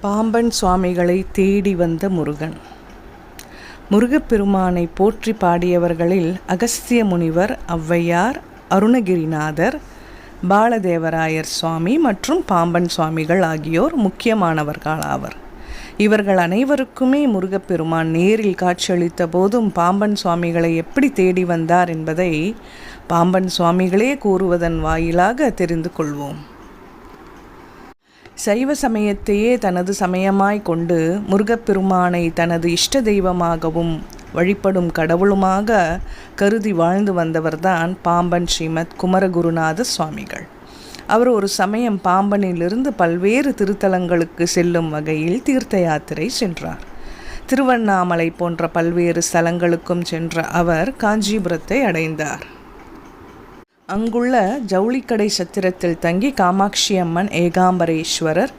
பாம்பன் சுவாமிகளை தேடி வந்த முருகன். முருகப்பெருமானை போற்றி பாடியவர்களில் அகஸ்திய முனிவர் ஔவையார் அருணகிரிநாதர் பாலதேவராயர் சுவாமி மற்றும் பாம்பன் சுவாமிகள் ஆகியோர் முக்கியமானவர்களாவர் இவர்கள் அனைவருக்குமே முருகப்பெருமான் நேரில் காட்சியளித்த போதும் பாம்பன் சுவாமிகளை எப்படி தேடி வந்தார் என்பதை பாம்பன் சுவாமிகளே கூறுவதன் வாயிலாக தெரிந்து கொள்வோம். சைவ சமயத்தையே தனது சமயமாய் கொண்டு முருகப்பெருமானை தனது இஷ்ட தெய்வமாகவும் வழிபடும் கடவுளுமாக கருதி வாழ்ந்து வந்தவர்தான் பாம்பன் ஸ்ரீமத் குமரகுருநாத சுவாமிகள். அவர் ஒரு சமயம் பாம்பனிலிருந்து பல்வேறு திருத்தலங்களுக்கு செல்லும் வகையில் தீர்த்த யாத்திரை சென்றார். திருவண்ணாமலை போன்ற பல்வேறு ஸ்தலங்களுக்கும் சென்ற அவர் காஞ்சிபுரத்தை அடைந்தார். அங்குள்ள ஜவுளிக்கடை சத்திரத்தில் தங்கி காமாட்சி அம்மன் ஏகாம்பரேஸ்வரர்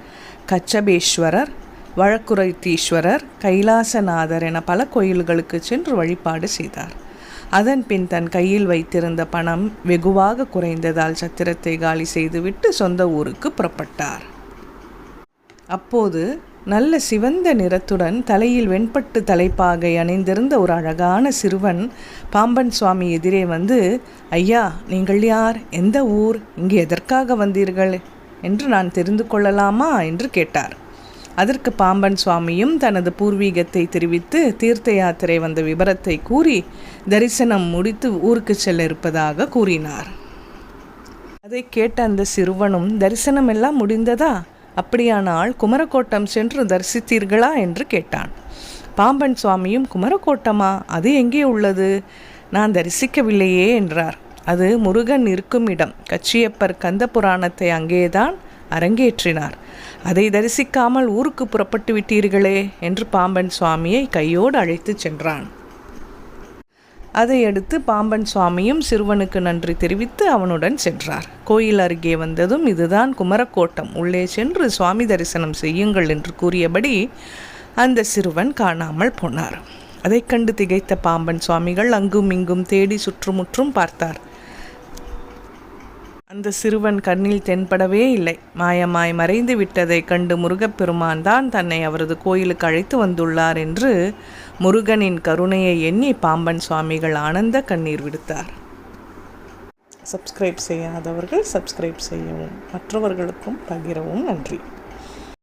கச்சபேஸ்வரர் வழக்குரைத்தீஸ்வரர் கைலாசநாதர் என பல கோயில்களுக்கு சென்று வழிபாடு செய்தார். அதன் பின் தன் கையில் வைத்திருந்த பணம் வெகுவாக குறைந்ததால் சத்திரத்தை காலி செய்துவிட்டு சொந்த ஊருக்கு புறப்பட்டார். அப்போது நல்ல சிவந்த நிறத்துடன் தலையில் வெண்பட்டு தலைப்பாகை அணிந்திருந்த ஒரு அழகான சிறுவன் பாம்பன் சுவாமி எதிரே வந்து ஐயா நீங்கள் யார்? எந்த ஊர்? இங்கு எதற்காக வந்தீர்கள்? என்று நான் தெரிந்து கொள்ளலாமா? என்று கேட்டார். அதற்கு பாம்பன் சுவாமியும் தனது பூர்வீகத்தை தெரிவித்து தீர்த்த யாத்திரை வந்த விபரத்தை கூறி தரிசனம் முடித்து ஊருக்கு செல்ல இருப்பதாக கூறினார். அதை கேட்ட அந்த சிறுவனும் தரிசனம் எல்லாம் முடிந்ததா? அப்படியானால் குமரக்கோட்டம் சென்று தரிசித்தீர்களா என்று கேட்டான். பாம்பன் சுவாமியும் குமரக்கோட்டமா அது எங்கே உள்ளது? நான் தரிசிக்கவில்லையே என்றார். அது முருகன் இருக்கும் இடம். கச்சியப்பர் கந்த புராணத்தை அங்கேதான் அரங்கேற்றினார். அதை தரிசிக்காமல் ஊருக்கு புறப்பட்டு விட்டீர்களே என்று பாம்பன் சுவாமியை கையோடு அழைத்து சென்றான். அதையடுத்து பாம்பன் சுவாமியும் சிறுவனுக்கு நன்றி தெரிவித்து அவனுடன் சென்றார். கோயில் அருகே வந்ததும் இதுதான் குமரக்கோட்டம். உள்ளே சென்று சுவாமி தரிசனம் செய்யுங்கள் என்று கூறியபடி அந்த சிறுவன் காணாமல் போனார். அதைக் கண்டு திகைத்த பாம்பன் சுவாமிகள் அங்கும் இங்கும் தேடி சுற்றுமுற்றும் பார்த்தார். அந்த சிறுவன் கண்ணில் தென்படவே இல்லை. மாயமாய் மறைந்து விட்டதைக் கண்டு முருகப்பெருமான் தான் தன்னை அவரது கோயிலுக்கு அழைத்து வந்துள்ளார் என்று முருகனின் கருணையை எண்ணி பாம்பன் சுவாமிகள் ஆனந்த கண்ணீர் விடுத்தார். சப்ஸ்கிரைப் செய்யாதவர்கள் சப்ஸ்கிரைப் செய்யவும் மற்றவர்களுக்கும் பகிரவும் நன்றி.